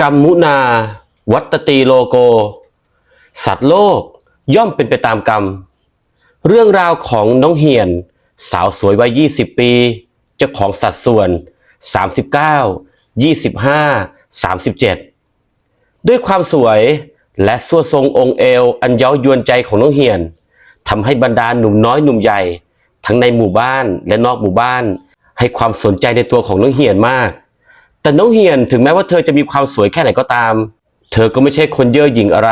กัมมุนา วัตตีโลโก สัตว์โลกย่อมเป็นไปตามกรรม เรื่องราวของน้องเฮียน สาวสวยวัย 20 ปี เจ้าของสัดส่วน 39 25 37 ด้วยความสวยและส่วทรงองค์เอว อันเย้ายวนใจของน้องเฮียนทำให้บรรดาหนุ่มน้อยหนุ่มใหญ่ ทั้งในหมู่บ้านและนอกหมู่บ้าน ให้ความสนใจในตัวของน้องเฮียนมาก แต่น้องเฮียนถึงแม้ว่าเธอจะมีความสวยแค่ไหนก็ตาม เธอก็ไม่ใช่คนเย่อหยิ่งอะไร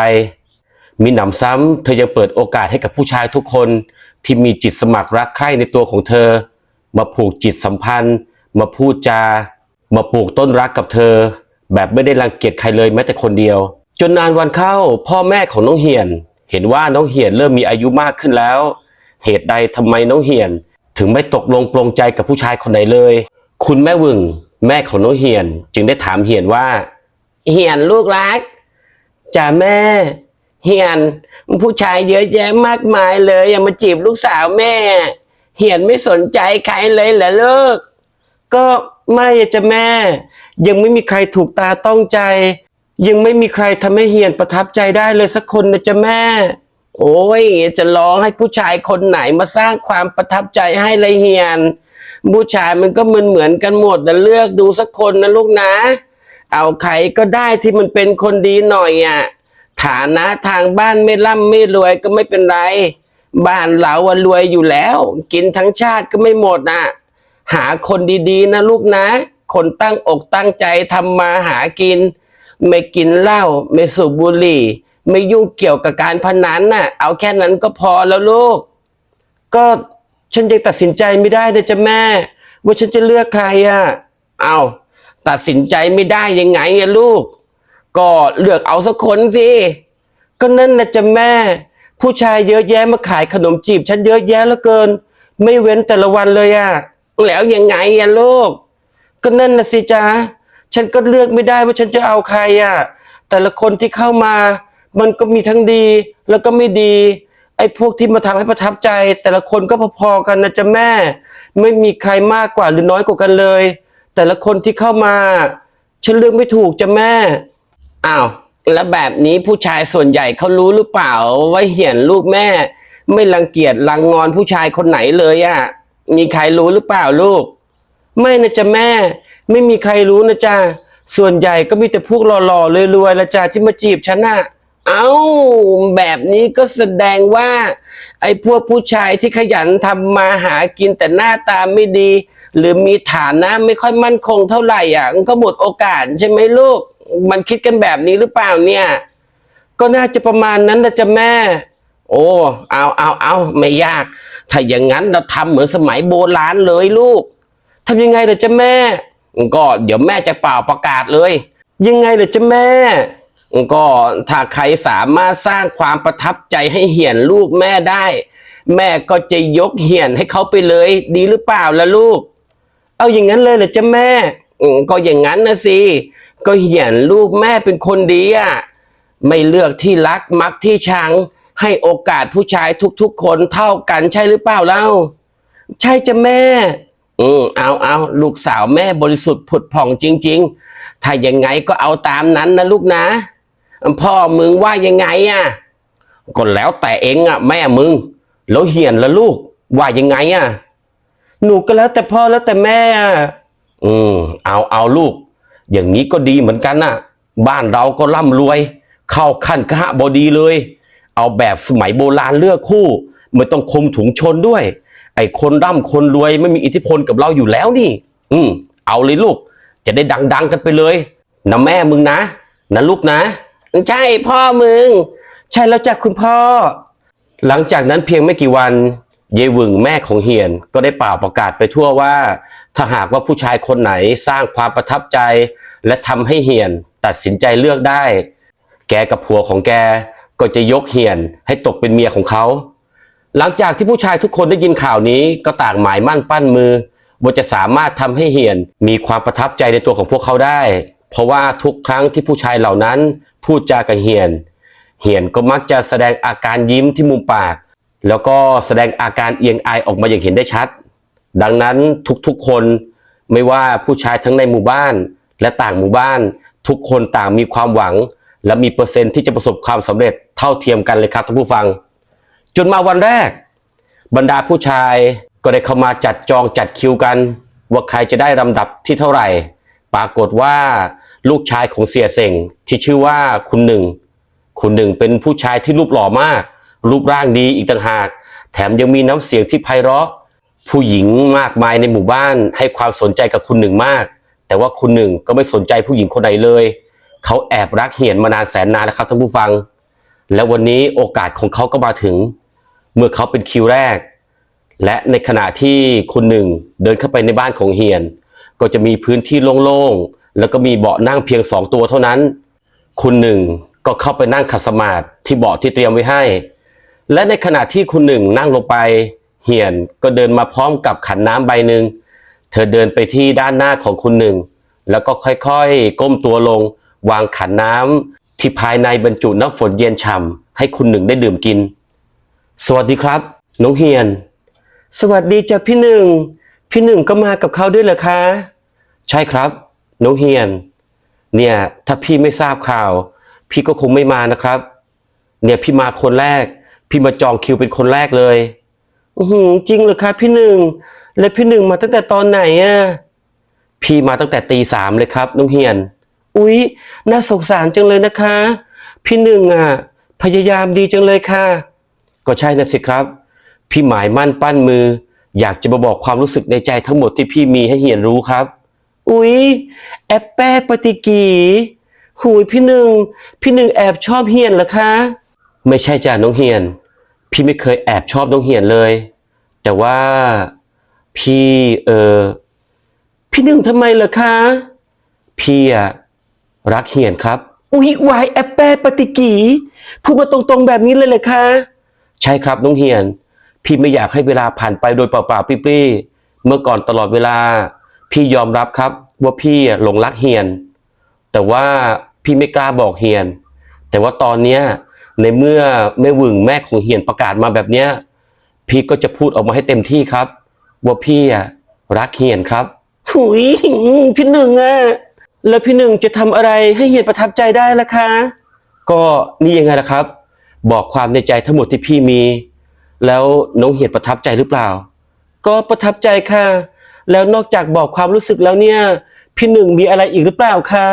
มีหนำซ้ำเธอยังเปิดโอกาสให้กับผู้ชายทุกคนที่มีจิตสมัครรักใคร่ในตัวของเธอ มาผูกจิตสัมพันธ์ มาพูดจา มาปลูกต้นรักกับเธอ แบบไม่ได้รังเกียจใครเลยแม้แต่คนเดียว จนนานวันเข้าพ่อแม่ของน้องเฮียน เห็นว่าน้องเฮียนเริ่มมีอายุมากขึ้นแล้ว เหตุใดทำไมน้องเฮียน ถึงไม่ตกลงปลงใจกับผู้ชายคนไหนเลย คุณแม่วึง แม่ของน้องเฮียนจึงได้ถามเฮียนว่า เฮียนลูกรักจ่าแม่เฮียนผู้ชายเยอะแยะมากมายเลยอย่ามาจีบลูกสาวแม่ เฮียนไม่สนใจใครเลยเหรอลูกก็ไม่จะแม่ ยังไม่มีใครถูกตาต้องใจ ยังไม่มีใครทำให้เฮียนประทับใจได้เลยสักคนนะจ๊ะแม่ โอ้ยจะร้องให้ผู้ชายคนไหนมาสร้างความประทับใจให้เลยเฮียน ผู้ชายมันก็เหมือนเหมือนกันหมดนะเลือกดูสักคนนะลูกนะ เอาใครก็ได้ที่มันเป็นคนดีหน่อยอะฐานะทางบ้านไม่ร่ำไม่รวยก็ไม่เป็นไร บ้านเราอะรวยอยู่แล้ว กินทั้งชาติก็ไม่หมดน่ะหาคนดีๆนะลูกนะ คนตั้งอกตั้งใจทำมาหากิน ไม่กินเหล้าไม่สูบบุหรี่ ไม่ยุ่งเกี่ยวกับการพนันน่ะ เอาแค่นั้นก็พอแล้วลูก ก็ ฉันยังตัดสินใจไม่ได้เลยจ้ะแม่ ว่าฉันจะเลือกใครอะเอาตัดสินใจไม่ได้ยังไงอะลูก ก็เลือกเอาสักคนสิก็นั่นนะจ้ะแม่ ผู้ชายเยอะแยะมาขายขนมจีบ ฉันเยอะแยะเหลือเกิน ไม่เว้นแต่ละวันเลยอะแล้วยังไงอะลูก ก็นั่นนะสิจ๊ะฉันก็เลือกไม่ได้ว่าฉันจะเอาใครอะแต่ละคนที่เข้ามา มันก็มีทั้งดีแล้วก็ไม่ดี ไอ้พวกที่มาทำให้ประทับใจ แต่ละคนก็พอๆกันนะจ๊ะแม่ ไม่มีใครมากกว่าหรือน้อยกว่ากันเลย แต่ละคนที่เข้ามา ฉันเลือกไม่ถูกจ้ะแม่อ้าวแล้วแบบนี้ผู้ชายส่วนใหญ่เขารู้หรือเปล่าว่าเหียนลูกแม่ ไม่รังเกียจรังงอนผู้ชายคนไหนเลยอะ่ะมีใครรู้หรือเปล่าลูก ไม่นะจ๊ะแม่ ไม่มีใครรู้นะจ๊ะส่วนใหญ่ก็มีแต่พวกหล่อๆรวยๆละจ้ะที่มาจีบฉันน่ะ เอ้าแบบนี้ก็แสดงว่า ไอ้พวกผู้ชายที่ขยันทำมาหากินแต่หน้าตาไม่ดี หรือมีฐานะไม่ค่อยมั่นคงเท่าไหร่อะมันก็หมดโอกาสใช่ไหมลูก มันคิดกันแบบนี้หรือเปล่าเนี่ย ก็น่าจะประมาณนั้นนะจ๊ะแม่ โอ้เอาเอาเอาไม่ยาก ถ้าอย่างนั้นเราทำเหมือนสมัยโบราณเลยลูกทำยังไงเดี๋ยวจ๊ะแม่ ก็เดี๋ยวแม่จะเป่าประกาศเลย ยังไงเดี๋ยวจ๊ะแม่ ก็ถ้าใครสามารถสร้างความประทับใจให้เหียนลูกแม่ได้ แม่ก็จะยกเหียนให้เขาไปเลยดีหรือเปล่าล่ะลูก เอาอย่างนั้นเลยเหรอจ๊ะแม่ก็อย่างนั้นนะสิก็เหียนลูกแม่เป็นคนดีอะไม่เลือกที่รักมักที่ชัง ให้โอกาสผู้ชายทุกๆ คนเท่ากันใช่หรือเปล่าเล่า ใช่จ้ะแม่ อืมเอาเอาลูกสาวแม่บริสุทธิ์ผุดผ่องจริง ๆ ถ้ายังไงก็เอาตามนั้นนะลูกนะ พ่อมึงว่ายังไงอะก็แล้วแต่เองอะ แม่มึง แล้วเหียนละลูก ว่ายังไงอะ หนูก็แล้วแต่พ่อแล้วแต่แม่อะอืมเอาเอาลูก อย่างนี้ก็ดีเหมือนกันน่ะ บ้านเราก็ร่ำรวย เข้าขั้นกะบดีเลย เอาแบบสมัยโบราณเลือกคู่ไม่ต้องคมถุงชนด้วย ไอ้คนร่ำคนรวยไม่มีอิทธิพลกับเราอยู่แล้วนี่ อืมเอาเลยลูก จะได้ดัง ๆ กันไปเลยนะแม่มึงนะนะลูกนะ ใช่พ่อมึง ใช่แล้วจ้ะคุณพ่อ หลังจากนั้นเพียงไม่กี่วันเยวึงแม่ของเฮียนก็ได้เป่าประกาศไปทั่วว่า ถ้าหากว่าผู้ชายคนไหนสร้างความประทับใจ และทำให้เฮียนตัดสินใจเลือกได้ แกกับผัวของแกก็จะยกเฮียนให้ตกเป็นเมียของเขา หลังจากที่ผู้ชายทุกคนได้ยินข่าวนี้ก็ต่างหมายมั่นปั้นมือว่าจะสามารถทำให้เฮียนมีความประทับใจในตัวของพวกเขาได้ เพราะว่าทุกครั้งที่ผู้ชายเหล่านั้นพูดจากับเฮียน เหียนก็มักจะแสดงอาการยิ้มที่มุมปาก แล้วก็แสดงอาการเอียงอายออกมาอย่างเห็นได้ชัด ดังนั้นทุกๆคนไม่ว่าผู้ชายทั้งในหมู่บ้าน และต่างหมู่บ้าน ทุกคนต่างมีความหวัง และมีเปอร์เซ็นต์ที่จะประสบความสำเร็จเท่าเทียมกันเลยครับท่านผู้ฟัง จนมาวันแรก บรรดาผู้ชายก็ได้เข้ามาจัดจองจัดคิวกัน ว่าใครจะได้ลำดับที่เท่าไหร่ ปรากฏว่า ลูกชายของเสียเสงที่ชื่อว่าคุณหนึ่ง คุณหนึ่งเป็นผู้ชายที่รูปหล่อมาก รูปร่างดีอีกต่างหาก แถมยังมีน้ำเสียงที่ไพเราะ ผู้หญิงมากมายในหมู่บ้านให้ความสนใจกับคุณหนึ่งมาก แต่ว่าคุณหนึ่งก็ไม่สนใจผู้หญิงคนไหนเลย เขาแอบรักเหียนมานานแสนนานแล้วครับท่านผู้ฟัง และวันนี้โอกาสของเขาก็มาถึง เมื่อเขาเป็นคิวแรก และในขณะที่คุณหนึ่งเดินเข้าไปในบ้านของเฮียน ก็จะมีพื้นที่โล่งๆ แล้วก็มีเบาะนั่งเพียงสองตัวเท่านั้น คุณหนึ่งก็เข้าไปนั่งขัดสมาธิที่เบาะที่เตรียมไว้ให้ และในขณะที่คุณหนึ่งนั่งลงไปเหียนก็เดินมาพร้อมกับขันน้ำใบหนึ่งเธอเดินไปที่ด้านหน้าของคุณหนึ่ง แล้วก็ค่อยๆ ก้มตัวลง วางขันน้ำที่ภายในบรรจุน้ำฝนเย็นฉ่ำให้คุณหนึ่งได้ดื่มกิน สวัสดีครับ น้องเฮียน สวัสดีจ้ะพี่หนึ่ง พี่หนึ่งก็มากับเขาด้วยเหรอคะ ใช่ครับ น้องเฮียน เนี่ย ถ้าพี่ไม่ทราบข่าว พี่ก็คงไม่มานะครับ เนี่ยพี่มาคนแรก พี่มาจองคิวเป็นคนแรกเลยอือจริงเหรอคะพี่หนึ่งแล้วพี่หนึ่งมาตั้งแต่ตอนไหนอะพี่มาตั้งแต่ตีสามเลยครับน้องเฮียน อุ๊ย น่าสงสารจังเลยนะคะ พี่หนึ่งอะ พยายามดีจังเลยค่ะ ก็ใช่นะสิครับ พี่หมายมั่นปั้นมือ อยากจะมาบอกความรู้สึกในใจทั้งหมดที่พี่มีให้เฮียนรู้ครับ อุ๊ยแอบแป้ปฏิกีหูยพี่หนึ่งพี่หนึ่งแอบชอบเฮียนเหรอคะ ไม่ใช่จ้ะน้องเฮียน พี่ไม่เคยแอบชอบน้องเฮียนเลย แต่ว่าพี่เออพี่หนึ่งทำไมเหรอคะ พี่อะรักเฮียนครับ อุ๊ยวายแอปแปปฏิกีพูดมาตรงๆแบบนี้เลยเลยคะ ใช่ครับน้องเฮียน พี่ไม่อยากให้เวลาผ่านไปโดยเปล่าๆปรี้ๆเมื่อก่อนตลอดเวลา พี่ยอมรับครับว่าพี่อะหลงรักเฮียน แต่ว่าพี่ไม่กล้าบอกเฮียน แต่ว่าตอนเนี้ยในเมื่อแม่หวึงแม่ของเฮียนประกาศมาแบบเนี้ยพี่ก็จะพูดออกมาให้เต็มที่ครับ ว่าพี่อะรักเฮียนครับหุยพี่หนึ่งอะแล้วพี่หนึ่งจะทำอะไรให้เฮียนประทับใจได้ล่ะคะ ก็นี่ยังไงล่ะครับ บอกความในใจทั้งหมดที่พี่มี แล้วน้องเฮียนประทับใจหรือเปล่า ก็ประทับใจค่ะ แล้วนอกจากบอกความรู้สึกแล้วเนี่ย พี่หนึ่งมีอะไรอีกหรือเปล่าคะ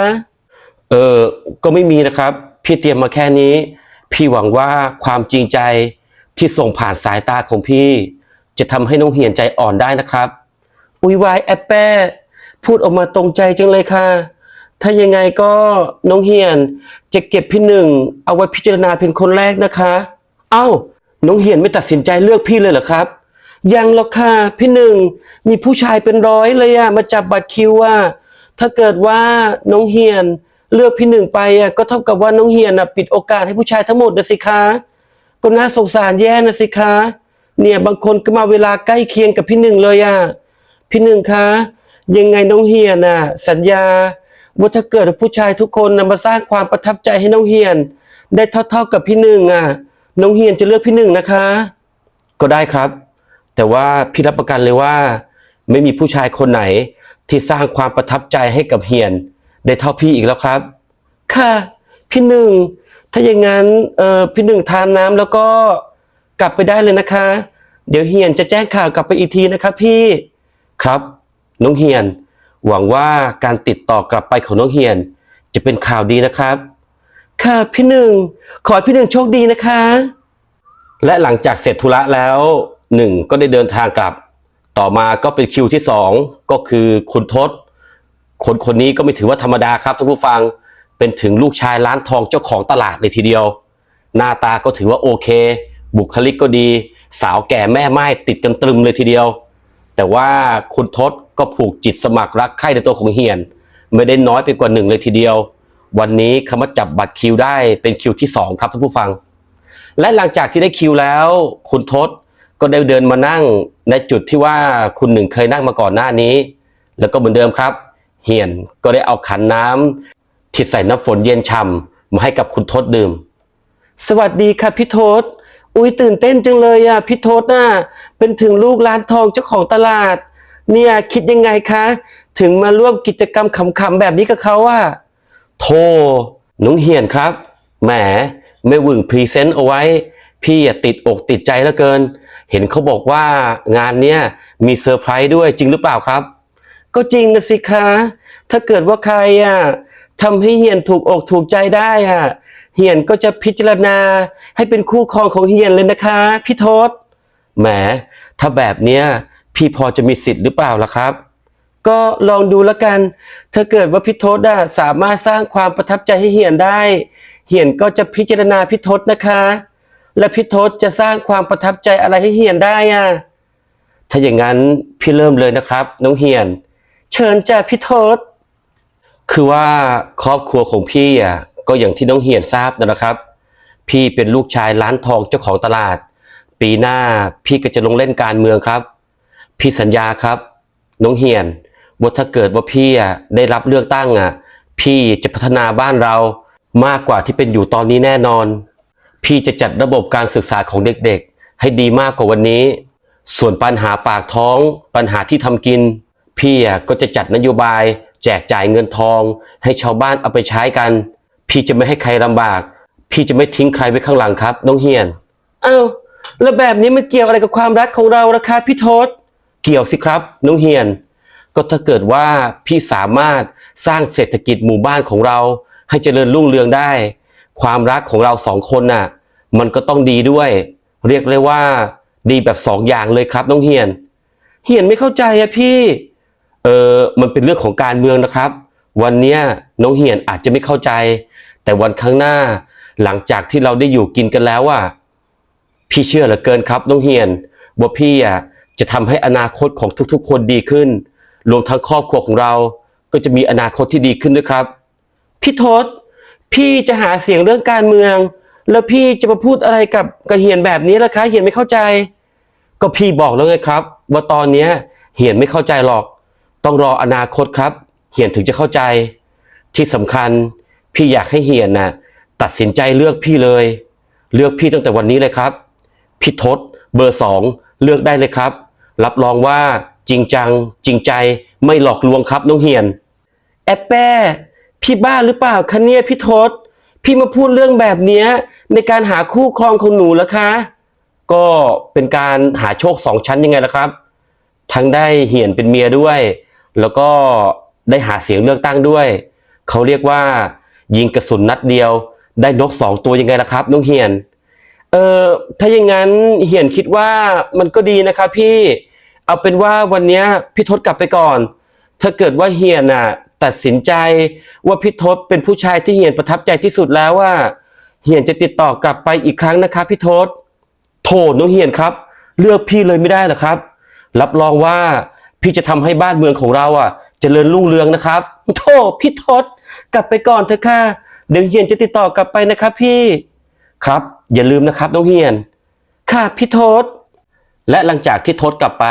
เออก็ไม่มีนะครับ พี่เตรียมมาแค่นี้ พี่หวังว่าความจริงใจที่ส่งผ่านสายตาของพี่ จะทำให้น้องเหียนใจอ่อนได้นะครับ อุยวายแอปแป้พูดออกมาตรงใจจังเลยค่ะ ถ้ายังไงก็น้องเฮียนจะเก็บพี่หนึ่งเอาไว้พิจารณาเป็นคนแรกนะคะ เอ้า น้องเฮียนไม่ตัดสินใจเลือกพี่เลยเหรอครับ ยังหรอกค่ะพี่หนึ่ง มีผู้ชายเป็นร้อยเลยอะมาจับบัตรคิวอะถ้าเกิดว่าน้องเฮียนเลือกพี่หนึ่งไปอะก็เท่ากับว่าน้องเฮียนอะปิดโอกาสให้ผู้ชายทั้งหมดนะสิคะก็น่าสงสารแย่นะสิคะเนี่ยบางคนก็มาเวลาใกล้เคียงกับพี่หนึ่งเลยอะพี่หนึ่งคะยังไงน้องเฮียนน่ะสัญญาว่าถ้าเกิดผู้ชายทุกคนนะมาสร้างความประทับใจให้น้องเฮียน ได้เท่าๆกับพี่หนึ่งอะ น้องเฮียนจะเลือกพี่หนึ่งนะคะ ก็ได้ครับ แต่ว่าพี่รับประกันเลยว่า ไม่มีผู้ชายคนไหนที่สร้างความประทับใจให้กับเฮียน ได้เท่าพี่อีกแล้วครับ ค่ะ พี่หนึ่ง ถ้าอย่างนั้นเออพี่หนึ่งทานน้ำแล้วก็กลับไปได้เลยนะคะ เดี๋ยวเฮียนจะแจ้งข่าวกลับไปอีกทีนะคะพี่ครับ น้องเฮียน หวังว่าการติดต่อกลับไปของน้องเฮียน จะเป็นข่าวดีนะครับ ค่ะพี่หนึ่ง ขอให้พี่หนึ่งโชคดีนะคะ และหลังจากเสร็จธุระแล้ว หนึ่งก็ได้เดินทางกลับ ต่อมาก็เป็นคิวที่สองก็คือคุณทศ คนคนนี้ก็ไม่ถือว่าธรรมดาครับท่านผู้ฟังเป็นถึงลูกชายร้านทองเจ้าของตลาดเลยทีเดียว หน้าตาก็ถือว่าโอเค บุคลิกก็ดี สาวแก่แม่ไม้ติดกันตรึมเลยทีเดียว แต่ว่าคุณทศก็ผูกจิตสมัครรักใคร่ในตัวของเฮียน ไม่ได้น้อยไปกว่าหนึ่งเลยทีเดียว วันนี้เขามาจับบัตรคิวได้เป็นคิวที่สองครับท่านผู้ฟัง และหลังจากที่ได้คิวแล้ว คุณทศ ก็ได้เดินมานั่งในจุดที่ว่าคุณหนึ่งเคยนั่งมาก่อนหน้านี้ แล้วก็เหมือนเดิมครับ เฮียนก็ได้เอาขันน้ำที่ใส่น้ำฝนเย็นฉ่ำมาให้กับคุณทศดื่ม สวัสดีค่ะพี่ทศอุ้ยตื่นเต้นจังเลยอะพี่ทศน่ะเป็นถึงลูกร้านทองเจ้าของตลาด เนี่ยคิดยังไงคะ ถึงมาร่วมกิจกรรมขำๆแบบนี้กับเขาอะโทหน้องเฮียนครับแหมไม่วึงพรีเซนต์เอาไว้ พี่อะติดอกติดใจเหลือเกิน เห็นเขาบอกว่างานเนี้ยมีเซอร์ไพรส์ด้วยจริงหรือเปล่าครับ ก็จริงนะสิคะ ถ้าเกิดว่าใครอะทำให้เฮียนถูกอกถูกใจได้อะเฮียนก็จะพิจารณาให้เป็นคู่ครองของเฮียนเลยนะคะ พี่ทศแหม ถ้าแบบเนี้ยพี่พอจะมีสิทธิ์หรือเปล่าล่ะครับ ก็ลองดูแล้วกัน ถ้าเกิดว่าพี่ทศอะสามารถสร้างความประทับใจให้เฮียนได้ เฮียนก็จะพิจารณาพี่ทศนะคะ และพี่ทศจะสร้างความประทับใจอะไรให้เฮียนได้อะถ้าอย่างนั้นพี่เริ่มเลยนะครับ น้องเฮียน เชิญจ้ะพี่ทศคือว่าครอบครัวของพี่อะก็อย่างที่น้องเฮียนทราบนะครับ พี่เป็นลูกชายร้านทองเจ้าของตลาด ปีหน้าพี่ก็จะลงเล่นการเมืองครับ พี่สัญญาครับ น้องเฮียนว่าถ้าเกิดว่าพี่อะได้รับเลือกตั้งอะ พี่จะพัฒนาบ้านเรามากกว่าที่เป็นอยู่ตอนนี้แน่นอน พี่จะจัดระบบการศึกษาของเด็กๆ ให้ดีมากกว่าวันนี้ ส่วนปัญหาปากท้อง ปัญหาที่ทำกิน พี่อะก็จะจัดนโยบาย แจกจ่ายเงินทอง ให้ชาวบ้านเอาไปใช้กัน พี่จะไม่ให้ใครลำบาก พี่จะไม่ทิ้งใครไว้ข้างหลังครับน้องเฮียนอ้าวแล้วแบบนี้มันเกี่ยวอะไรกับความรักของเราล่ะคะพี่ทศเกี่ยวสิครับน้องเฮียน ก็ถ้าเกิดว่าพี่สามารถสร้างเศรษฐกิจหมู่บ้านของเรา ให้เจริญรุ่งเรืองได้ ความรักของเราสองคนน่ะ มันก็ต้องดีด้วย เรียกเลยว่า ดีแบบสองอย่างเลยครับน้องเฮียน เฮียนไม่เข้าใจอะพี่ เออมันเป็นเรื่องของการเมืองนะครับ วันเนี้ยน้องเฮียนอาจจะไม่เข้าใจ แต่วันข้างหน้า หลังจากที่เราได้อยู่กินกันแล้วอะพี่เชื่อเหลือเกินครับน้องเฮียนว่าพี่อะจะทำให้อนาคตของทุกๆ คนดีขึ้น รวมทั้งครอบครัวของเรา ก็จะมีอนาคตที่ดีขึ้นด้วยครับ พี่ทศ พี่จะหาเสียงเรื่องการเมือง แล้วพี่จะมาพูดอะไรกับกับเฮียนแบบนี้ล่ะคะเฮียนไม่เข้าใจ ก็พี่บอกแล้วไงครับ ว่าตอนเนี้ยเฮียนไม่เข้าใจหรอก ต้องรออนาคตครับ เฮียนถึงจะเข้าใจ ที่สำคัญ พี่อยากให้เฮียนน่ะตัดสินใจเลือกพี่เลย เลือกพี่ตั้งแต่วันนี้เลยครับพี่ทศเบอร์สองเลือกได้เลยครับ รับรองว่าจริงจัง จริงใจไม่หลอกลวงครับน้องเฮียน แอปแป้ พี่บ้าหรือเปล่าคะเนี่ยพี่ทศ พี่มาพูดเรื่องแบบเนี้ยในการหาคู่ครองของหนูแล้วคะ ก็เป็นการหาโชคสองชั้นยังไงล่ะครับ ทั้งได้เหียนเป็นเมียด้วย แล้วก็ได้หาเสียงเลือกตั้งด้วย เขาเรียกว่า ยิงกระสุนนัดเดียว ได้นกสองตัวยังไงล่ะครับน้องเฮียน เออถ้าอย่างนั้นเหียนคิดว่ามันก็ดีนะครับพี่ เอาเป็นว่าวันนี้พี่ทศกลับไปก่อน ถ้าเกิดว่าเฮียนน่ะ ตัดสินใจว่าพี่ทศเป็นผู้ชายที่เฮียนประทับใจที่สุดแล้วว่าเฮียนจะติดต่อกลับไปอีกครั้งนะครับพี่ทศโถน้องเฮียนครับ เลือกพี่เลยไม่ได้หรอครับ รับรองว่าพี่จะทำให้บ้านเมืองของเราอะเจริญรุ่งเรืองนะครับโถพี่ทศกลับไปก่อนเถอะค่ะเดี๋ยวเฮียนจะติดต่อกลับไปนะครับพี่ครับ อย่าลืมนะครับน้องเฮียน ค่ะพี่ทศและหลังจากที่ทศกลับไป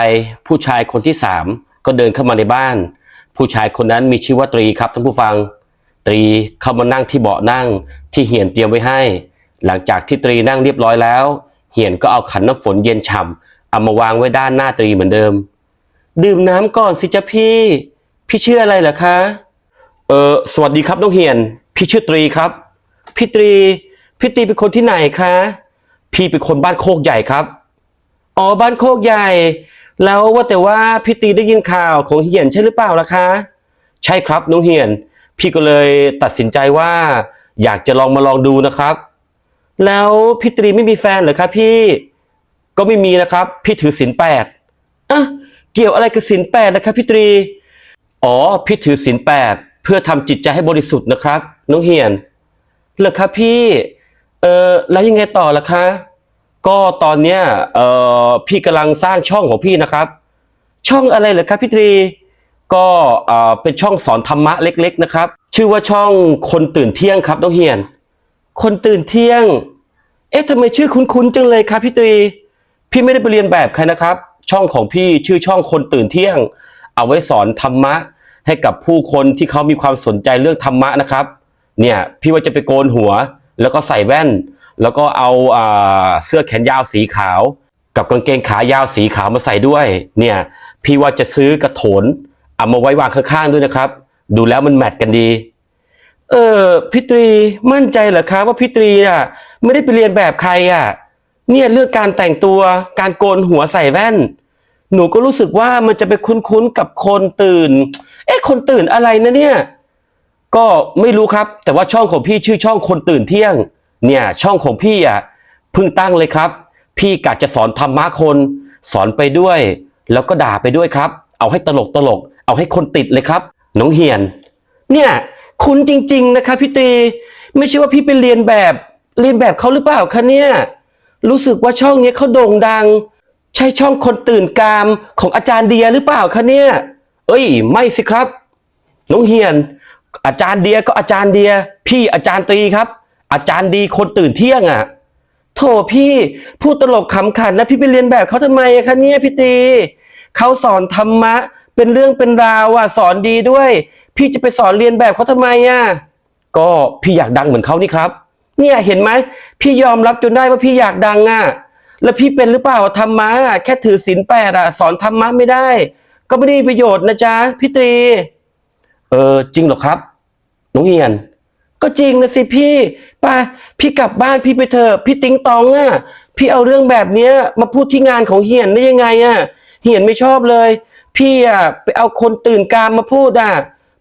ผู้ชายคนที่สามก็เดินเข้ามาในบ้าน ผู้ชายคนนั้นมีชื่อว่าตรีครับท่านผู้ฟัง ตรีเข้ามานั่งที่เบาะนั่งที่เหียนเตรียมไว้ให้ หลังจากที่ตรีนั่งเรียบร้อยแล้ว เหียนก็เอาขันน้ำฝนเย็นฉ่ำเอามาวางไว้ด้านหน้าตรีเหมือนเดิม ดื่มน้ำก่อนสิจ๊ะพี่ พี่ชื่ออะไรเหรอคะ เออสวัสดีครับน้องเหียน พี่ชื่อตรีครับ พี่ตรีพี่ตรีเป็นคนที่ไหนคะ พี่เป็นคนบ้านโคกใหญ่ครับ อ๋อบ้านโคกใหญ่ แล้วว่าแต่ว่าพี่ตีได้ยินข่าวของเหียนใช่หรือเปล่าล่ะคะ ใช่ครับน้องเหียน พี่ก็เลยตัดสินใจว่า อยากจะลองมาลองดูนะครับ แล้วพี่ตรีไม่มีแฟนเหรอครับพี่ ก็ไม่มีนะครับ พี่ถือศีลแปดอะเกี่ยวอะไรกับศีลแปดนะครับพี่ตรี อ๋อพี่ถือศีลแปดเพื่อทำจิตใจให้บริสุทธิ์นะครับ น้องเฮียนเหรอครับพี่ เออแล้วยังไงต่อล่ะคะ ก็ตอนเนี้ยเออพี่กำลังสร้างช่องของพี่นะครับ ช่องอะไรเหรอครับพี่ตรี ก็เอ่อเป็นช่องสอนธรรมะเล็ก ๆ นะครับ ชื่อว่าช่องคนตื่นเที่ยงครับน้องเฮียน คนตื่นเที่ยง เอ๊ะทำไมชื่อคุ้นๆจังเลยครับพี่ตรี พี่ไม่ได้ไปเรียนแบบใครนะครับ ช่องของพี่ชื่อช่องคนตื่นเที่ยง เอาไว้สอนธรรมะ ให้กับผู้คนที่เขามีความสนใจเรื่องธรรมะนะครับ เนี่ยพี่ว่าจะไปโกนหัวแล้วก็ใส่แว่น แล้วก็เอาเสื้อแขนยาวสีขาว กับกางเกงขายาวสีขาวมาใส่ด้วยเนี่ยพี่ว่าจะซื้อกระโถนเอามาไว้วางข้างๆด้วยนะครับ ดูแล้วมันแมทกันดีเเออพี่ตรีมั่นใจเหรอคะว่าพี่ตรีอะไม่ได้ไปเรียนแบบใครอะเนี่ยเรื่องการแต่งตัวการโกนหัวใส่แว่น หนูก็รู้สึกว่ามันจะไปคุ้นๆกับคนตื่น เอ๊ะคนตื่นอะไรนะเนี่ย ก็ไม่รู้ครับ แต่ว่าช่องของพี่ชื่อช่องคนตื่นเที่ยง เนี่ยช่องของพี่อะเพิ่งตั้งเลยครับ พี่กะจะสอนธรรมะคน สอนไปด้วย แล้วก็ด่าไปด้วยครับ เอาให้ตลกตลก เอาให้คนติดเลยครับน้องเฮียน เนี่ยคุณจริง ๆ นะครับพี่ตีไม่ใช่ว่าพี่ไปเรียนแบบเรียนแบบเขาหรือเปล่าคะเนี่ยรู้สึกว่าช่องนี้เขาโด่งดัง ใช่ช่องคนตื่นกามของอาจารย์เดียหรือเปล่าคะเนี่ย เอ้ย ไม่สิครับน้องเฮียน อาจารย์เดียก็อาจารย์เดีย พี่อาจารย์ตีครับ อาจารย์ดีคนตื่นเที่ยงอะโถพี่พูดตลกขำขันนะพี่ไปเรียนแบบเขาทำไมอะคะเนี่ยพี่ตีเขาสอนธรรมะ เป็นเรื่องเป็นราวอะสอนดีด้วย พี่จะไปสอนเรียนแบบเขาทำไมอะก็พี่อยากดังเหมือนเขานี่ครับ เนี่ยเห็นไหมพี่ยอมรับจนได้ว่าพี่อยากดังอะแล้วพี่เป็นหรือเปล่าธรรมะแค่ถือศีลแปดอะสอนธรรมะไม่ได้ ก็ไม่ได้มีประโยชน์นะจ๊ะพี่ตีเออจริงหรอครับ น้องเฮียน ก็จริงนะสิพี่ไปพี่กลับบ้านพี่ไปเถอะพี่ติ๊งตองอะ พี่เอาเรื่องแบบเนี้ย มาพูดที่งานของเฮียนได้ยังไงอะเฮียนไม่ชอบเลย พี่อะไปเอาคนตื่นกามมาพูดอะ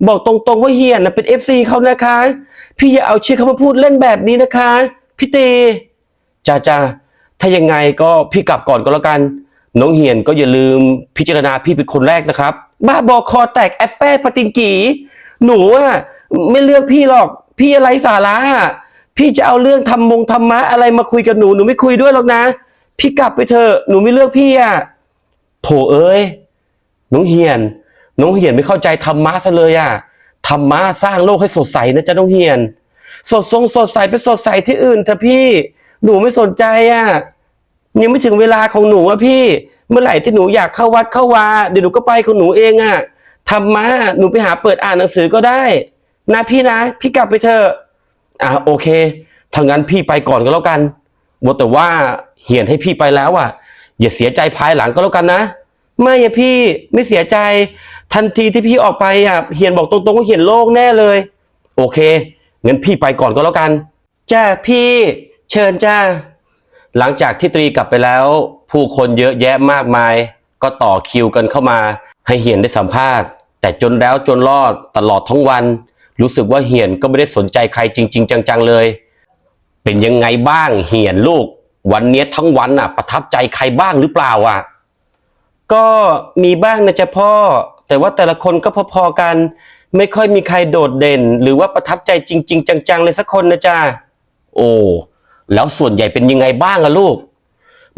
บอกตรงๆว่าเฮียนนะเป็นเอฟซีเขานะคะ พี่อย่าเอาชื่อเขามาพูดเล่นแบบนี้นะคะพี่ตีจ้าจ้าถ้ายังไงก็พี่กลับก่อนก็แล้วกัน น้องเฮียนก็อย่าลืมพิจารณาพี่เป็นคนแรกนะครับ บ้าบอคอแตกแอปเป้ปาติงกีหนูอะไม่เลือกพี่หรอก พี่อะไรสาระพี่จะเอาเรื่องทำมงธรรมะอะไรมาคุยกับหนูหนูไม่คุยด้วยหรอกนะ พี่กลับไปเถอะหนูไม่เลือกพี่อะโถเอ้ยน้องเฮียนน้องเฮียนไม่เข้าใจธรรมะซะเลยอะธรรมะสร้างโลกให้สดใสนะจ๊ะน้องเฮียน สดทรงสดใสไปสดใสที่อื่นเถอะพี่หนูไม่สนใจอะยังไม่ถึงเวลาของหนูอะพี่ เมื่อไหร่ที่หนูอยากเข้าวัดเข้าวาเดี๋ยวหนูก็ไปของหนูเองอะธรรมะหนูไปหาเปิดอ่านหนังสือก็ได้ นะพี่นะ พี่กลับไปเถอะอะโอเคถ้างั้นพี่ไปก่อนก็แล้วกันว่าแต่ว่าเหียนให้พี่ไปแล้วอะ อย่าเสียใจภายหลังก็แล้วกันนะไม่อะพี่ไม่เสียใจทันทีที่พี่ออกไปอะเหียนบอกตรงๆว่าเหียนโล่งแน่เลย โอเคงั้นพี่ไปก่อนก็แล้วกันจ้าพี่ เชิญจ้าหลังจากที่ตรีกลับไปแล้ว ผู้คนเยอะแยะมากมาย ก็ต่อคิวกันเข้ามา ให้เหียนได้สัมภาษณ์ แต่จนแล้วจนรอดตลอดทั้งวัน รู้สึกว่าเหียนก็ไม่ได้สนใจใครจริง ๆ จัง ๆ เลย เป็นยังไงบ้างเหียนลูก วันเนี้ยทั้งวันอะ ประทับใจใครบ้างหรือเปล่าอะ ก็มีบ้างนะจ๊ะพ่อ แต่ว่าแต่ละคนก็พอๆกัน ไม่ค่อยมีใครโดดเด่น หรือว่าประทับใจจริง ๆ จัง ๆ เลยสักคนนะจ๊ะโอ้แล้วส่วนใหญ่เป็นยังไงบ้างอะลูก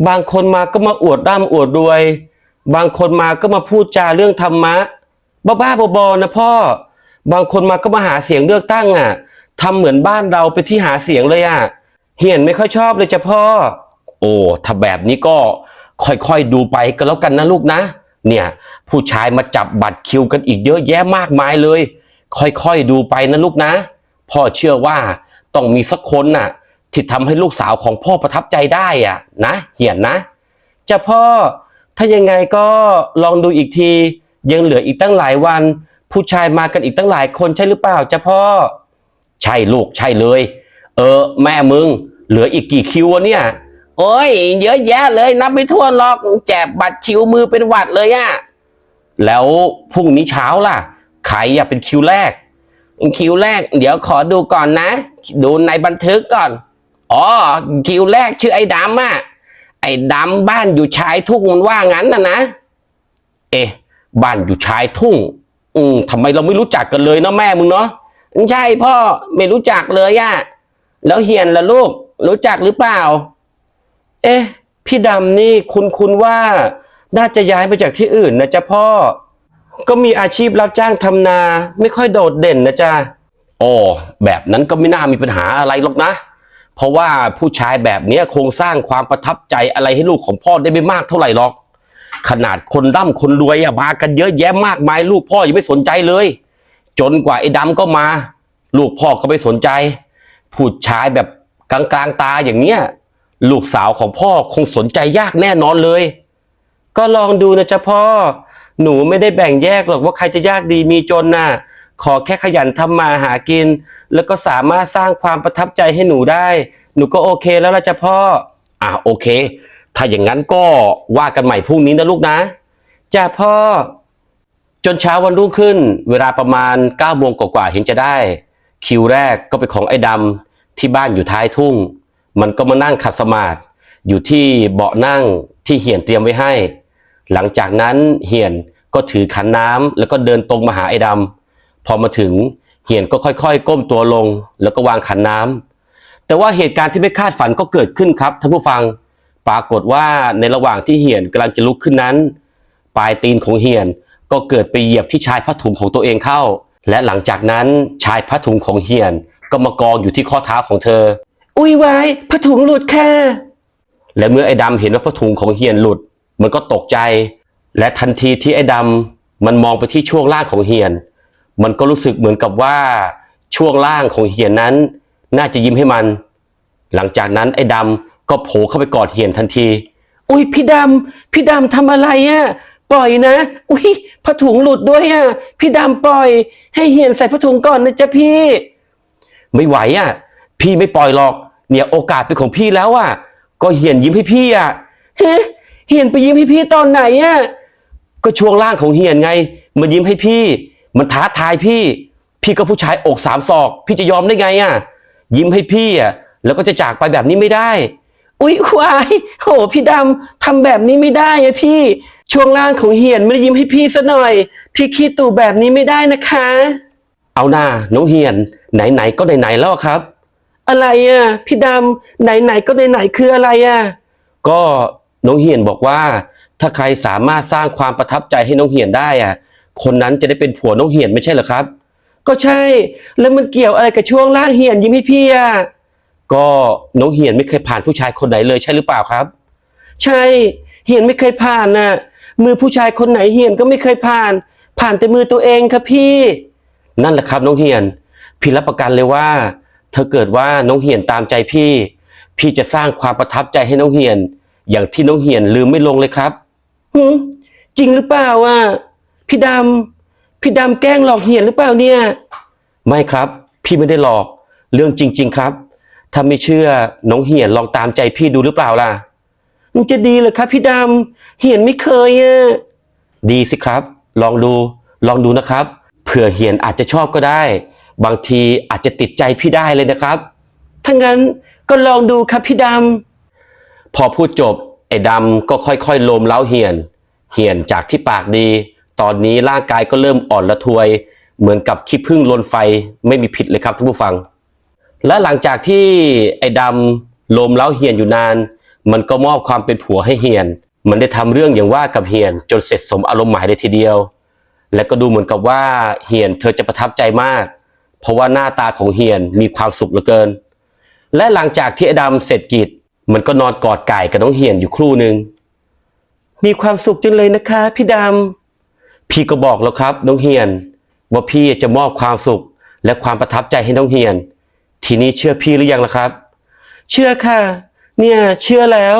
บางคนมาก็มาอวดร่ำอวดรวย บางคนมาก็มาพูดจาเรื่องธรรมะ บ้าๆบอๆนะพ่อ บางคนมาก็มาหาเสียงเลือกตั้งอะทำเหมือนบ้านเราไปที่หาเสียงเลยอะ เหียนไม่ค่อยชอบเลยจ้ะพ่อ โอ้ถ้าแบบนี้ก็ค่อยๆดูไปก็แล้วกันนะลูกนะ เนี่ย ผู้ชายมาจับบัตรคิวกันอีกเยอะแยะมากมายเลย ค่อยๆดูไปนะลูกนะ พ่อเชื่อว่าต้องมีสักคนน่ะ ที่ทำให้ลูกสาวของพ่อประทับใจได้อะ นะเหียนนะจะพ่อถ้ายังไงก็ลองดูอีกที ยังเหลืออีกตั้งหลายวัน ผู้ชายมากันอีกตั้งหลายคนใช่หรือเปล่าจ้ะพ่อ ใช่ลูกใช่เลย เออ แม่มึง เหลืออีกกี่คิววะเนี่ย โอ้ย เยอะแยะเลย นับไม่ถ้วนหรอกแจกบัตรคิวมือเป็นหวัดเลยอะแล้วพรุ่งนี้เช้าล่ะใครอะเป็นคิวแรก คิวแรก เดี๋ยวขอดูก่อนนะ ดูในบันทึกก่อนอ๋อคิวแรกชื่อไอ้ดำอะไอ้ดำบ้านอยู่ชายทุ่งมันว่างั้นนะนะ เอ๊ะบ้านอยู่ชายทุ่ง อืมทำไมเราไม่รู้จักกันเลยเนาะแม่มึงเนาะใช่พ่อไม่รู้จักเลยอะแล้วเฮียนล่ะลูก รู้จักหรือเปล่า เอ๊ะ พี่ดำนี่คุณคุณว่า น่าจะย้ายมาจากที่อื่นนะจ๊ะพ่อ ก็มีอาชีพรับจ้างทำนา ไม่ค่อยโดดเด่นนะจ๊ะอ๋อแบบนั้นก็ไม่น่ามีปัญหาอะไรหรอกนะ เพราะว่าผู้ชายแบบนี้คงสร้างความประทับใจอะไรให้ลูกของพ่อได้ไม่มากเท่าไหร่หรอก ขนาดคนร่ำคนรวยอะมากันเยอะแยะมากมาย ลูกพ่อยังไม่สนใจเลย จนกว่าไอ้ดำก็มา ลูกพ่อก็ไม่สนใจ ผู้ชายแบบกลางๆตาอย่างเนี้ยลูกสาวของพ่อคงสนใจยากแน่นอนเลย ก็ลองดูนะจ๊ะพ่อ หนูไม่ได้แบ่งแยกหรอกว่าใครจะยากดีมีจนน่ะ ขอแค่ขยันทำมาหากิน แล้วก็สามารถสร้างความประทับใจให้หนูได้ หนูก็โอเคแล้วละจ้ะพ่อ อะโอเค ถ้าอย่างนั้นก็ว่ากันใหม่พรุ่งนี้นะลูกนะจ้ะพ่อ จนเช้าวันรุ่งขึ้น เวลาประมาณ9ก้าโมงกว่าๆเห็นจะได้ คิวแรกก็เป็นของไอ้ดำที่บ้านอยู่ท้ายทุ่ง มันก็มานั่งขัดสมาธิอยู่ที่เบาะนั่งที่เหียนเตรียมไว้ให้ หลังจากนั้นเหียนก็ถือขันน้ำแล้วก็เดินตรงมาหาไอ้ดำพอมาถึงเหียนก็ค่อยๆ ก้มตัวลง แล้วก็วางขันน้ำแต่ว่าเหตุการณ์ที่ไม่คาดฝันก็เกิดขึ้นครับท่านผู้ฟัง ปรากฏว่าในระหว่างที่เหียนกำลังจะลุกขึ้นนั้น ปลายตีนของเหียนก็เกิดไปเหยียบที่ชายผ้าถุงของตัวเองเข้า และหลังจากนั้นชายผ้าถุงของเหียนก็มากองอยู่ที่ข้อเท้าของเธอ อุ้ยไว้ผ้าถุงหลุดค่ะ และเมื่อไอ้ดำเห็นว่าผ้าถุงของเฮียนหลุด มันก็ตกใจ และทันทีที่ไอ้ดำมันมองไปที่ช่วงล่างของเฮียน มันก็รู้สึกเหมือนกับว่าช่วงล่างของเฮียนนั้น น่าจะยิ้มให้มัน หลังจากนั้นไอ้ดำ ก็โผล่เข้าไปกอดเฮียนทันที อุ้ยพี่ดำพี่ดำทำอะไรอะ่ะปล่อยนะ อุ้ยผ้าถุงหลุดด้วยอะ่ะพี่ดำปล่อย ให้เฮียนใส่ผ้าถุงก่อนนะจ๊ะพี่ ไม่ไหวอะ พี่ไม่ปล่อยหรอก เนี่ยโอกาสเป็นของพี่แล้วอะ ก็เหียนยิ้มให้พี่อะเฮ้เหียนไปยิ้มให้พี่ตอนไหนอะก็ช่วงล่างของเหียนไง มันยิ้มให้พี่ มันท้าทายพี่ พี่ก็ผู้ชายอกสามศอก พี่จะยอมได้ไงอะ ยิ้มให้พี่อะแล้วก็จะจากไปแบบนี้ไม่ได้ อุ๊ยควายโหพี่ดำทำแบบนี้ไม่ได้อะพี่ ช่วงล่างของเหียนไม่ได้ยิ้มให้พี่ซะหน่อย พี่ขี้ตู่แบบนี้ไม่ได้นะคะ เอาหน้าน้องเฮียน ไหนๆก็ไหนๆแล้วครับ อะไรอะพี่ดำไหนๆก็ไหนๆคืออะไรอะก็น้องเฮียนบอกว่า ถ้าใครสามารถสร้างความประทับใจให้น้องเฮียนได้อะ คนนั้นจะได้เป็นผัวน้องเฮียนไม่ใช่เหรอครับ ก็ใช่ แล้วมันเกี่ยวอะไรกับช่วงล่างเฮียนยิ้มให้พี่อะ ก็น้องเฮียนไม่เคยผ่านผู้ชายคนไหนเลยใช่หรือเปล่าครับ ใช่เฮียนไม่เคยผ่านน่ะมือผู้ชายคนไหนเฮียนก็ไม่เคยผ่าน ผ่านแต่มือตัวเองครับพี่ นั่นแหละครับน้องเฮียน พี่รับประกันเลยว่าถ้าเกิดว่าน้องเฮียนตามใจพี่ พี่จะสร้างความประทับใจให้น้องเฮียน อย่างที่น้องเฮียนลืมไม่ลงเลยครับหืจริงหรือเปล่าอะพี่ดำพี่ดำแกล้งหลอกเฮียนหรือเปล่าเนี่ย ไม่ครับ พี่ไม่ได้หลอก เรื่องจริง ๆ ครับ ถ้าไม่เชื่อน้องเฮียนลองตามใจพี่ดูหรือเปล่าล่ะ มันจะดีเหรอครับพี่ดำเฮียนไม่เคยอะดีสิครับ ลองดูลองดูนะครับ เผื่อเฮียนอาจจะชอบก็ได้ บางทีอาจจะติดใจพี่ได้เลยนะครับถ้างั้นก็ลองดูครับพี่ดำพอพูดจบ ไอ้ดำก็ค่อยๆโลมเล้าเฮียนเฮียนจากที่ปากดี ตอนนี้ร่างกายก็เริ่มอ่อนละทวย เหมือนกับขี้ผึ้งลนไฟไม่มีผิดเลยครับท่านผู้ฟัง และหลังจากที่ไอ้ดำโลมเล้าเฮียนอยู่นาน มันก็มอบความเป็นผัวให้เฮียน มันได้ทำเรื่องอย่างว่ากับเฮียน จนเสร็จสมอารมณ์หมายเลยทีเดียว และก็ดูเหมือนกับว่าเฮียนเธอจะประทับใจมาก เพราะว่าหน้าตาของเฮียนมีความสุขเหลือเกิน และหลังจากที่ไอ้ดำเสร็จกิจ มันก็นอนกอดไก่กับน้องเฮียนอยู่ครู่หนึ่งมีความสุขจังเลยนะคะ พี่ดำพี่ก็บอกแล้วครับ น้องเฮียน ว่าพี่จะมอบความสุขและความประทับใจให้น้องเฮียน ทีนี้เชื่อพี่หรือยังล่ะครับ เชื่อค่ะ เนี่ยเชื่อแล้ว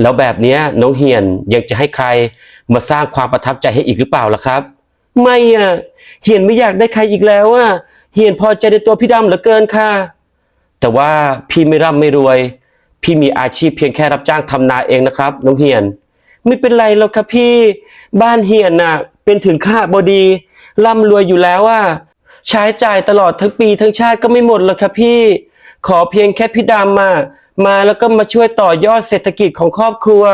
แล้วแบบนี้น้องเฮียนยังจะให้ใครมาสร้างความประทับใจให้อีกหรือเปล่าล่ะครับ ไม่อะเฮียนไม่อยากได้ใครอีกแล้วอะเฮียนพอใจในตัวพี่ดำเหลือเกินค่ะ แต่ว่าพี่ไม่ร่ำไม่รวย พี่มีอาชีพเพียงแค่รับจ้างทำนาเองนะครับ น้องเฮียน ไม่เป็นไรหรอกครับพี่บ้านเฮียนน่ะ เป็นถึงข้าบดีร่ำรวยอยู่แล้วอะ ใช้จ่ายตลอดทั้งปีทั้งชาติก็ไม่หมดหรอกครับพี่ ขอเพียงแค่พี่ดำมามาแล้วก็มาช่วยต่อยอดเศรษฐกิจของครอบครัว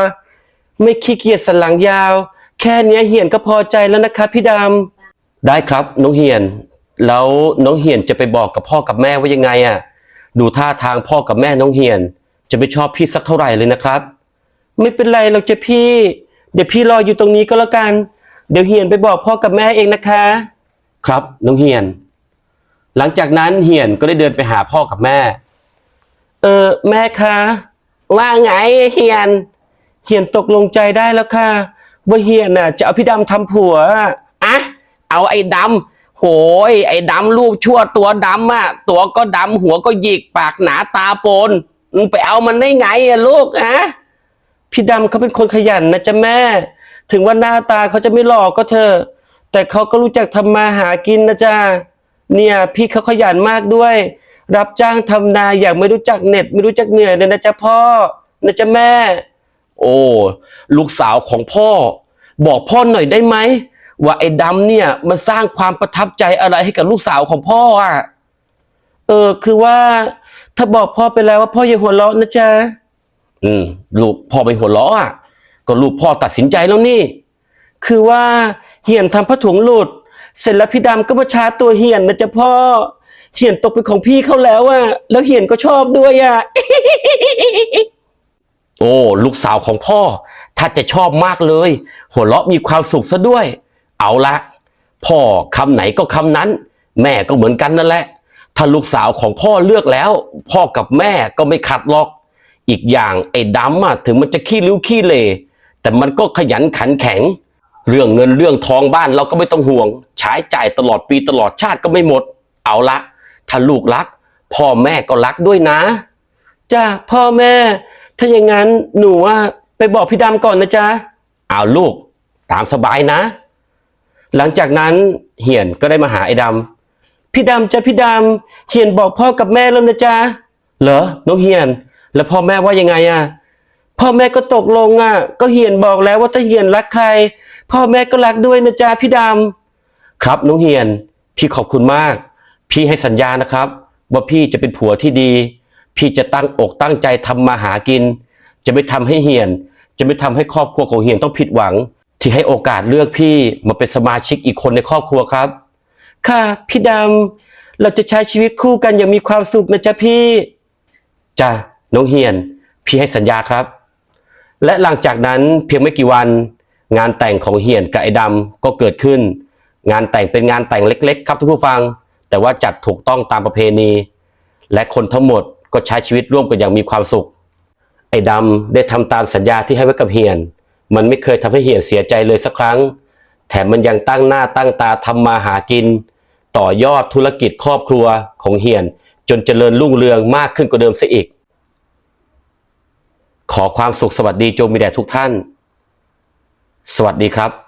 ไม่ขี้เกียจสันหลังยาว แค่เนี้ยเฮียนก็พอใจแล้วนะครับพี่ดำได้ครับน้องเฮียน แล้วน้องเฮียนจะไปบอกกับพ่อกับแม่ว่ายังไงอะ ดูท่าทางพ่อกับแม่น้องเฮียน จะไม่ชอบพี่สักเท่าไหร่เลยนะครับ ไม่เป็นไรหรอกจ้ะพี่ เดี๋ยวพี่รออยู่ตรงนี้ก็แล้วกัน เดี๋ยวเฮียนไปบอกพ่อกับแม่เองนะคะ ครับน้องเฮียน หลังจากนั้นเฮียนก็ได้เดินไปหาพ่อกับแม่ เออแม่คะว่าไงเฮียน เฮียนตกลงใจได้แล้วค่ะว่าเฮียนน่ะจะเอาพี่ดำทำผัวอะเอาไอ้ดำโหยไอ้ดำรูปชั่วตัวดำอะตัวก็ดำหัวก็หยิกปากหนาตาโปนมึงไปเอามันได้ไงอะลูกอะพี่ดำเขาเป็นคนขยันนะจ๊ะแม่ ถึงว่าหน้าตาเขาจะไม่หล่อก็เถอะ แต่เขาก็รู้จักทำมาหากินนะจ๊ะเนี่ยพี่เขาขยันมากด้วย รับจ้างทำนาอย่างไม่รู้จักเหน็ด ไม่รู้จักเหนื่อยเลยนะจ๊ะพ่อนะจ๊ะแม่ โอ้ลูกสาวของพ่อ บอกพ่อหน่อยได้ไหมว่าไอ้ดำเนี่ยมันสร้างความประทับใจอะไรให้กับลูกสาวของพ่ออะเออคือว่า ถ้าบอกพ่อไปแล้วว่าพ่ออย่าหัวเราะนะจ๊ะอืม ลูกพ่อไปหัวเราะอะก็ลูกพ่อตัดสินใจแล้วนี่ คือว่า เหียนทำผ้าถุงหลุด เสร็จแล้วพี่ดำก็มาชาร์จตัวเหียนนะจ๊ะพ่อ เหียนตกเป็นของพี่เขาแล้วอะแล้วเหียนก็ชอบด้วยอะโอ้ลูกสาวของพ่อ ถ้าจะชอบมากเลย หัวเราะมีความสุขซะด้วย เอาละพ่อคำไหนก็คำนั้น แม่ก็เหมือนกันนั่นแหละ ถ้าลูกสาวของพ่อเลือกแล้ว พ่อกับแม่ก็ไม่ขัดหรอก อีกอย่างไอ้ดำอะถึงมันจะขี้ริ้วขี้เลแต่มันก็ขยันขันแข็ง เรื่องเงินเรื่องทองบ้านเราก็ไม่ต้องห่วงใช้จ่ายตลอดปีตลอดชาติก็ไม่หมด เอาละถ้าลูกรัก พ่อแม่ก็รักด้วยนะจ้าพ่อแม่ ถ้าอย่างนั้นหนูว่าไปบอกพี่ดำก่อนนะจ๊ะเอาลูกตามสบายนะ หลังจากนั้นเหียนก็ได้มาหาไอ้ดำพี่ดำจ้ะพี่ดำเหียนบอกพ่อกับแม่แล้วนะจ๊ะเหรอน้องเหียน แล้วพ่อแม่ว่ายังไงอะพ่อแม่ก็ตกลงอะก็เหียนบอกแล้วว่าถ้าเหียนรักใคร พ่อแม่ก็รักด้วยนะจ๊ะพี่ดำครับน้องเหียน พี่ขอบคุณมาก พี่ให้สัญญานะครับ ว่าพี่จะเป็นผัวที่ดี พี่จะตั้งอกตั้งใจทำมาหากิน จะไม่ทำให้เหียน จะไม่ทำให้ครอบครัวของเหียนต้องผิดหวัง ที่ให้โอกาสเลือกพี่มาเป็นสมาชิกอีกคนในครอบครัวครับ ค่ะพี่ดำเราจะใช้ชีวิตคู่กันอย่างมีความสุขนะจ๊ะพี่จ้ะน้องเฮียน พี่ให้สัญญาครับ และหลังจากนั้นเพียงไม่กี่วัน งานแต่งของเฮียนกับไอ้ดำก็เกิดขึ้น งานแต่งเป็นงานแต่งเล็ก ๆ ครับทุกผู้ฟัง แต่ว่าจัดถูกต้องตามประเพณี และคนทั้งหมดก็ใช้ชีวิตร่วมกันอย่างมีความสุข ไอ้ดำได้ทำตามสัญญาที่ให้ไว้กับเฮียน มันไม่เคยทำให้เฮียนเสียใจเลยสักครั้ง แถมมันยังตั้งหน้าตั้งตาทำมาหากิน ต่อยอดธุรกิจครอบครัวของเฮียน จนเจริญรุ่งเรืองมากขึ้นกว่าเดิมซะอีก ขอความสุขสวัสดีจงมีแด่ทุกท่าน สวัสดีครับ